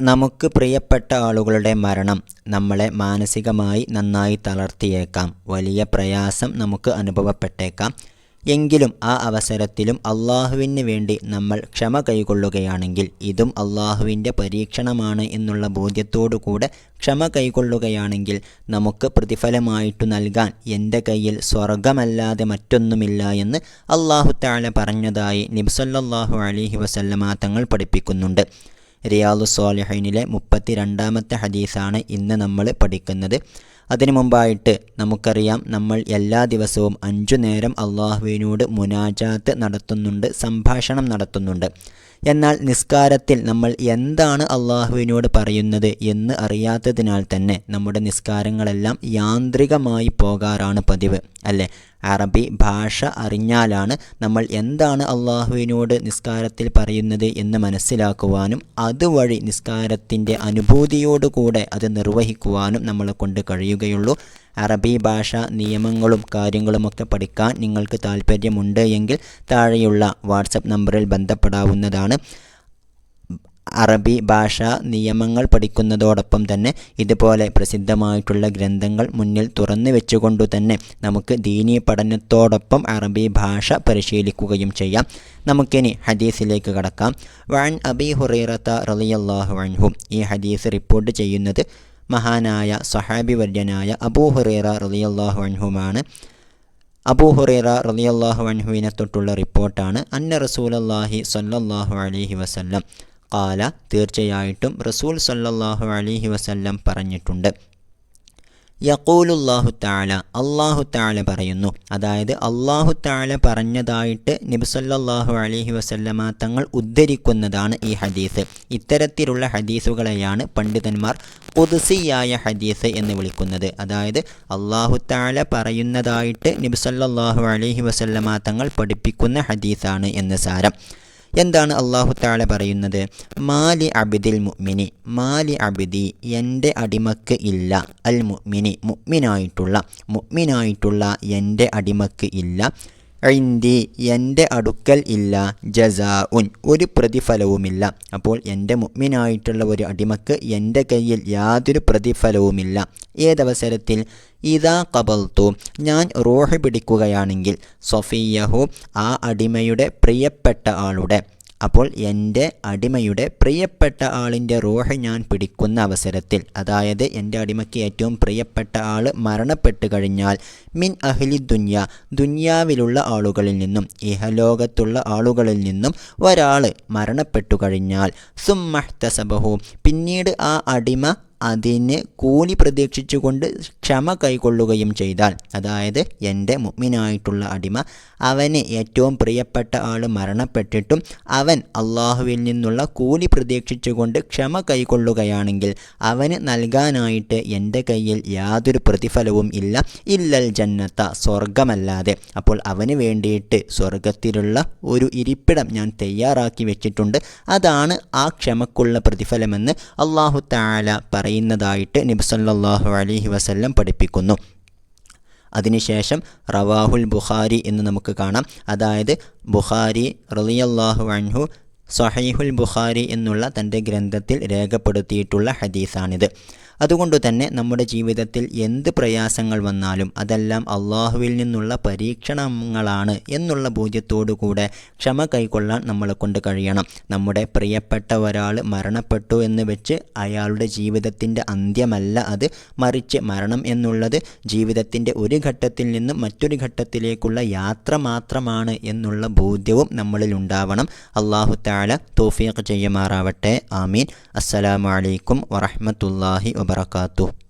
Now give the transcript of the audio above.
നമുക്ക് പ്രിയപ്പെട്ട ആളുകളുടെ മരണം നമ്മളെ മാനസികമായി നന്നായി തളർത്തിയേക്കാം. വലിയ പ്രയാസം നമുക്ക് അനുഭവപ്പെട്ടേക്കാം. എങ്കിലും ആ അവസരത്തിലും അള്ളാഹുവിന് വേണ്ടി നമ്മൾ ക്ഷമ കൈകൊള്ളുകയാണെങ്കിൽ ഇതും അള്ളാഹുവിന്റെ പരീക്ഷണമാണ് എന്നുള്ള ബോധ്യത്തോടു കൂടെ ക്ഷമ കൈകൊള്ളുകയാണെങ്കിൽ നമുക്ക് പ്രതിഫലമായിട്ടു നൽകാൻ എന്റെ കയ്യിൽ സ്വർഗമല്ലാതെ മറ്റൊന്നുമില്ല എന്ന് അള്ളാഹു താഴെ പറഞ്ഞതായി നിബ്സല്ലാഹു അലിഹി വസല്ലമാ തങ്ങൾ പഠിപ്പിക്കുന്നുണ്ട്. റിയാദു സ്വാലിഹൈനിലെ മുപ്പത്തി രണ്ടാമത്തെ ഹദീസാണ് ഇന്ന് നമ്മൾ പഠിക്കുന്നത്. അതിനു മുമ്പായിട്ട് നമുക്കറിയാം നമ്മൾ എല്ലാ ദിവസവും അഞ്ചു നേരം അള്ളാഹുവിനോട് മുനാജാത്ത് നടത്തുന്നുണ്ട് സംഭാഷണം നടത്തുന്നുണ്ട്. എന്നാൽ നിസ്കാരത്തിൽ നമ്മൾ എന്താണ് അള്ളാഹുവിനോട് പറയുന്നത് എന്ന് അറിയാത്തതിനാൽ തന്നെ നമ്മുടെ നിസ്കാരങ്ങളെല്ലാം യാന്ത്രികമായി പോകാറാണ് പതിവ് അല്ലേ? അറബി ഭാഷ അറിഞ്ഞാലാണ് നമ്മൾ എന്താണ് അള്ളാഹുവിനോട് നിസ്കാരത്തിൽ പറയുന്നത് എന്ന് മനസ്സിലാക്കുവാനും അതുവഴി നിസ്കാരത്തിന്റെ അനുഭൂതിയോടുകൂടെ അത് നിർവഹിക്കുവാനും നമ്മളെ കൊണ്ട് കഴിയുകയുള്ളൂ. അറബി ഭാഷ നിയമങ്ങളും കാര്യങ്ങളുമൊക്കെ പഠിക്കാൻ നിങ്ങൾക്ക് താല്പര്യമുണ്ട് എങ്കിൽ താഴെയുള്ള വാട്സപ്പ് നമ്പറിൽ ബന്ധപ്പെടാവുന്നതാണ്. അറബി ഭാഷ നിയമങ്ങൾ പഠിക്കുന്നതോടൊപ്പം തന്നെ ഇതുപോലെ പ്രസിദ്ധമായിട്ടുള്ള ഗ്രന്ഥങ്ങൾ മുന്നിൽ തുറന്നു വെച്ചുകൊണ്ടു തന്നെ നമുക്ക് ദീനീ പഠനത്തോടൊപ്പം അറബി ഭാഷ പരിശീലിക്കുകയും ചെയ്യാം. നമുക്കിനി ഹദീസിലേക്ക് കടക്കാം. വൺ അബി ഹുറൈറത്ത റലിയല്ലാഹു അൻഹു. ഈ ഹദീസ് റിപ്പോർട്ട് ചെയ്യുന്നത് മഹാനായ സഹാബി വര്യനായ അബൂ ഹുറൈറ റലിയല്ലാഹു അൻഹുമാണ്. അബൂ ഹുറൈറ റലിയല്ലാഹു അൻഹുവിനെ തൊട്ടുള്ള റിപ്പോർട്ടാണ്. അന്ന റസൂലല്ലാഹി സ്വല്ലല്ലാഹു അലൈഹി വസല്ലം. കാല തീർച്ചയായിട്ടും റസൂൽ സല്ലാഹു അലൈഹി വസല്ലം പറഞ്ഞിട്ടുണ്ട്. യക്കൂലുല്ലാഹു താല അള്ളാഹു താല പറയുന്നു. അതായത് അള്ളാഹു താല പറഞ്ഞതായിട്ട് നബിസല്ലാഹു അലൈഹി വസല്ലമ തങ്ങൾ ഉദ്ധരിക്കുന്നതാണ് ഈ ഹദീസ്. ഇത്തരത്തിലുള്ള ഹദീസുകളെയാണ് പണ്ഡിതന്മാർ കുതിസിയായ ഹദീസ് എന്ന് വിളിക്കുന്നത്. അതായത് അള്ളാഹു താല പറയുന്നതായിട്ട് നബിസല്ലാഹു അലൈഹി വസല്ലമ തങ്ങൾ പഠിപ്പിക്കുന്ന ഹദീസാണ് എന്ന് സാരം. എന്താണ് അള്ളാഹു താല പറയുന്നത്? മാലി അബിദിൽ മുഅ്മിനി മാലി അബിദി എന്റെ അടിമക്ക് ഇല്ല. അൽ മുഅ്മിനി മുഅ്മിനായിട്ടുള്ള മുഅ്മിനായിട്ടുള്ള എന്റെ അടിമക്ക് ഇല്ല. ഐന്തി എന്റെ അടുക്കൽ ഇല്ല ജസാ ഉൻ ഒരു പ്രതിഫലവുമില്ല. അപ്പോൾ എന്റെ മുഗ്മിനായിട്ടുള്ള ഒരു അടിമക്ക് എന്റെ കയ്യിൽ യാതൊരു പ്രതിഫലവുമില്ല. ഏതവസരത്തിൽ? ഇതാ കബൽത്തു ഞാൻ റോഹ് പിടിക്കുകയാണെങ്കിൽ സൊഫിയഹു ആ അടിമയുടെ പ്രിയപ്പെട്ട ആളുടെ അപ്പോൾ എന്റെ അടിമയുടെ പ്രിയപ്പെട്ട ആളിന്റെ റോഹ് ഞാൻ പിടിക്കുന്ന അവസരത്തിൽ അതായത് എന്റെ അടിമയ്ക്ക് ഏറ്റവും പ്രിയപ്പെട്ട ആൾ മരണപ്പെട്ട് കഴിഞ്ഞാൽ മിൻ അഹ്ലി ദുന്യ ദുന്യാവിലുള്ള ആളുകളിൽ നിന്നും ഇഹലോകത്തുള്ള ആളുകളിൽ നിന്നും ഒരാൾ മരണപ്പെട്ടു കഴിഞ്ഞാൽ സുമ്മഹ്തസബഹു പിന്നീട് ആ അടിമ അതിന് കൂലി പ്രതീക്ഷിച്ചുകൊണ്ട് ക്ഷമ കൈക്കൊള്ളുകയും ചെയ്താൽ അതായത് എന്റെ മുഗ്മിനായിട്ടുള്ള അടിമ അവന് ഏറ്റവും പ്രിയപ്പെട്ട ആൾ മരണപ്പെട്ടിട്ടും അവൻ അള്ളാഹുവിൽ നിന്നുള്ള കൂലി പ്രതീക്ഷിച്ചുകൊണ്ട് ക്ഷമ കൈക്കൊള്ളുകയാണെങ്കിൽ അവന് നൽകാനായിട്ട് എന്റെ കയ്യിൽ യാതൊരു പ്രതിഫലവും ഇല്ല. ഇല്ലൽ ജന്നത്ത സ്വർഗമല്ലാതെ അപ്പോൾ അവന് വേണ്ടിയിട്ട് സ്വർഗത്തിലുള്ള ഒരു ഇരിപ്പിടം ഞാൻ തയ്യാറാക്കി വെച്ചിട്ടുണ്ട്. അതാണ് ആ ക്ഷമക്കുള്ള പ്രതിഫലമെന്ന് അള്ളാഹു താല പറയുന്നതായിട്ട് നബ്സല്ലാഹു അലഹി വസല്ലം പഠിപ്പിക്കുന്നു. അതിനുശേഷം റവാഹുൽ ബുഖാരി എന്ന് നമുക്ക് കാണാം. അതായത് ബുഖാരി റളിയല്ലാഹു അൻഹു സഹീഹുൽ ബുഖാരി എന്നുള്ള തന്റെ ഗ്രന്ഥത്തിൽ രേഖപ്പെടുത്തിയിട്ടുള്ള ഹദീസാണിത്. അതുകൊണ്ട് തന്നെ നമ്മുടെ ജീവിതത്തിൽ എന്ത് പ്രയാസങ്ങൾ വന്നാലും അതെല്ലാം അള്ളാഹുവിൽ നിന്നുള്ള പരീക്ഷണങ്ങളാണ് എന്നുള്ള ബോധ്യത്തോടു കൂടെ ക്ഷമ കൈക്കൊള്ളാൻ നമ്മളെ കൊണ്ട് കഴിയണം. നമ്മുടെ പ്രിയപ്പെട്ട ഒരാൾ മരണപ്പെട്ടു എന്ന് വെച്ച് അയാളുടെ ജീവിതത്തിന്റെ അന്ത്യമല്ല അത്. മറിച്ച് മരണം എന്നുള്ളത് ജീവിതത്തിന്റെ ഒരു ഘട്ടത്തിൽ നിന്നും മറ്റൊരു ഘട്ടത്തിലേക്കുള്ള യാത്ര മാത്രമാണ് എന്നുള്ള ബോധ്യവും നമ്മളിൽ ഉണ്ടാവണം. അള്ളാഹു താല തോഫിയൊക്കെ ചെയ്യുമാറാവട്ടെ. ആമീൻ. അസ്സലാമു അലൈക്കും wabarakatuh.